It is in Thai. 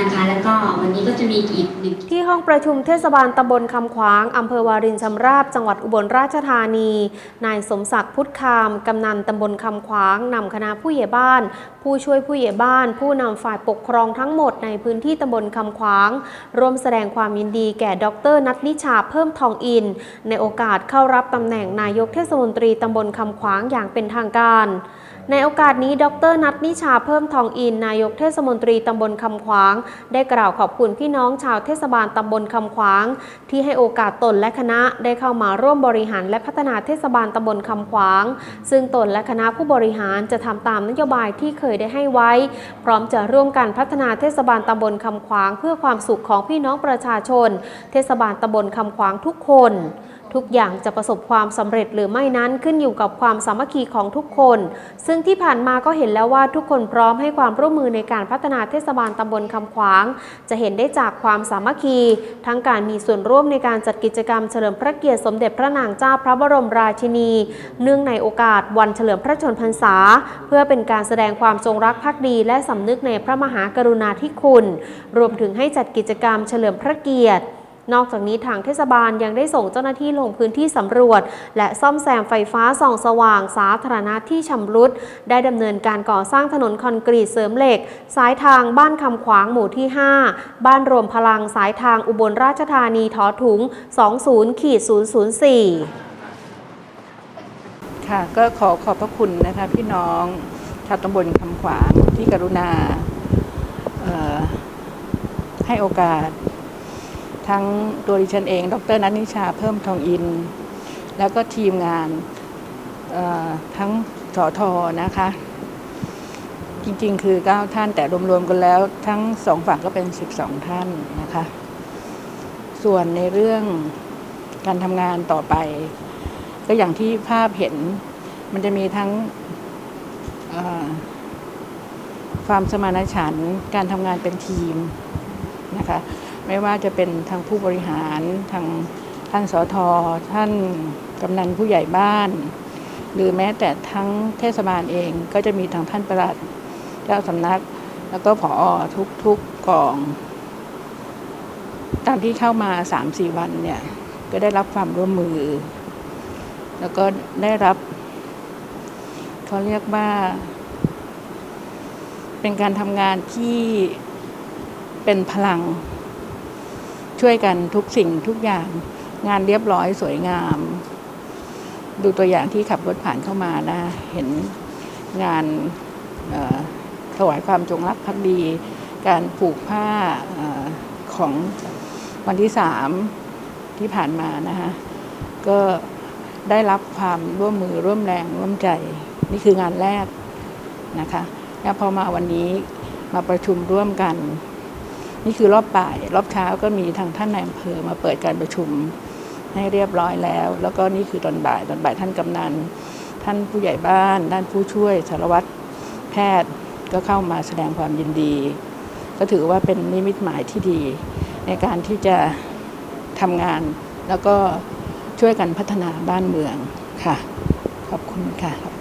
นะคะ แล้วก็วันนี้ก็จะมีอีกหนึ่งที่ห้องประชุมเทศบาลตำบลคำขวางอำเภอวารินชำราบ จังหวัดอุบลราชธานี นายสมศักดิ์พุทธคามกำนันตำบลคำขวางนำคณะผู้ใหญ่บ้าน ผู้ช่วยผู้ใหญ่บ้าน ผู้นำฝ่ายปกครองทั้งหมดในพื้นที่ตำบลคำขวาง ร่วมแสดงความยินดีแก่ดรนัทนิชาเพิ่มทองอิน ในโอกาสเข้ารับตำแหน่งนายกเทศมนตรีตำบลคำขวางอย่างเป็นทางการ ในโอกาสนี้ ดรนัทนิชาเพิ่มทองอิน นายกเทศมนตรีตำบลคำขวาง ได้กล่าวขอบคุณพี่น้องชาวเทศบาลตำบลคำขวาง ที่ให้โอกาสตนและคณะได้เข้ามาร่วมบริหารและพัฒนาเทศบาลตำบลคำขวาง ซึ่งตนและคณะผู้บริหารจะทำตามนโยบายที่เคยได้ให้ไว้ พร้อมจะร่วมกันพัฒนาเทศบาลตำบลคำขวาง เพื่อความสุขของพี่น้องประชาชน เทศบาลตำบลคำขวางทุกคน ทุกอย่างจะประสบความสำเร็จหรือไม่นั้นขึ้นอยู่กับความสามัคคีของทุกคน ซึ่งที่ผ่านมาก็เห็นแล้วว่าทุกคนพร้อมให้ความร่วมมือในการพัฒนาเทศบาลตำบลคำขวาง จะเห็นได้จากความสามัคคี ทั้งการมีส่วนร่วมในการจัดกิจกรรมเฉลิมพระเกียรติสมเด็จพระนางเจ้าพระบรมราชินี เนื่องในโอกาสวันเฉลิมพระชนพรรษา เพื่อเป็นการแสดงความจงรักภักดี และสำนึกในพระมหากรุณาธิคุณ รวมถึงให้จัดกิจกรรมเฉลิมพระเกียรติ นอกจากนี้ทางเทศบาลยังได้ส่งเจ้าหน้าที่ลงพื้นที่สำรวจ และซ่อมแซมไฟฟ้าส่องสว่างสาธารณะที่ชำรุด ได้ดำเนินการก่อสร้างถนนคอนกรีตเสริมเหล็ก สายทางบ้านคำขวางหมู่ที่ 5 บ้านรวมพลังสายทางอุบลราชธานีถอถุง 20ขีด004 ค่ะก็ขอขอบพระคุณนะคะพี่น้องชาวตำบลคำขวางที่กรุณาให้โอกาส ทั้งตัวดิฉันเอง ดรนัทนิชาเพิ่มทองอิน แล้วก็ทีมงานทั้งสอทอนะคะ จริงๆ คือ 9 ท่านแต่รวมๆกันแล้ว ทั้งสองฝั่งก็เป็น 12 ท่านนะคะ ส่วนในเรื่องการทำงานต่อไป ก็อย่างที่ภาพเห็นมันจะมีทั้งความสมานฉันท์การทำงานเป็นทีมนะคะ ไม่ว่าจะเป็นทางผู้บริหารทางท่านสอทอท่านกำนันผู้ใหญ่บ้าน หรือแม้แต่ทั้งเทศบาลเองก็จะมีทางท่านประหลัดเจ้าสำนัก แล้วก็ผอทุกทุกกอง ตามที่เข้ามาสามสี่วันเนี่ย ก็ได้รับความร่วมมือ แล้วก็ได้รับเขาเรียกว่า เป็นการทำงานที่เป็นพลัง ช่วยกันทุกสิ่งทุกอย่างงานเรียบร้อยสวยงาม ดูตัวอย่างที่ขับรถผ่านเข้ามานะเห็นงานถวายความจงรักภักดี การผูกผ้าออของวันที่สามที่ผ่านมานะคะก็ได้รับความร่วมมือร่วมแรงร่วมใจ นี่คืองานแรกนะคะ แล้วพอมาวันนี้มาประชุมร่วมกัน นี่คือรอบบ่ายรอบเช้าก็มีทางท่านนายอำเภอมาเปิดการประชุมให้เรียบร้อยแล้ว แล้วก็นี่คือตอนบ่ายตอนบ่ายท่านกำนันท่านผู้ใหญ่บ้านด้านผู้ช่วยสารวัตรแพทย์ก็เข้ามาแสดงความยินดี ก็ถือว่าเป็นนิมิตหมายที่ดี ในการที่จะทำงานแล้วก็ช่วยกันพัฒนาบ้านเมืองค่ะ ขอบคุณค่ะ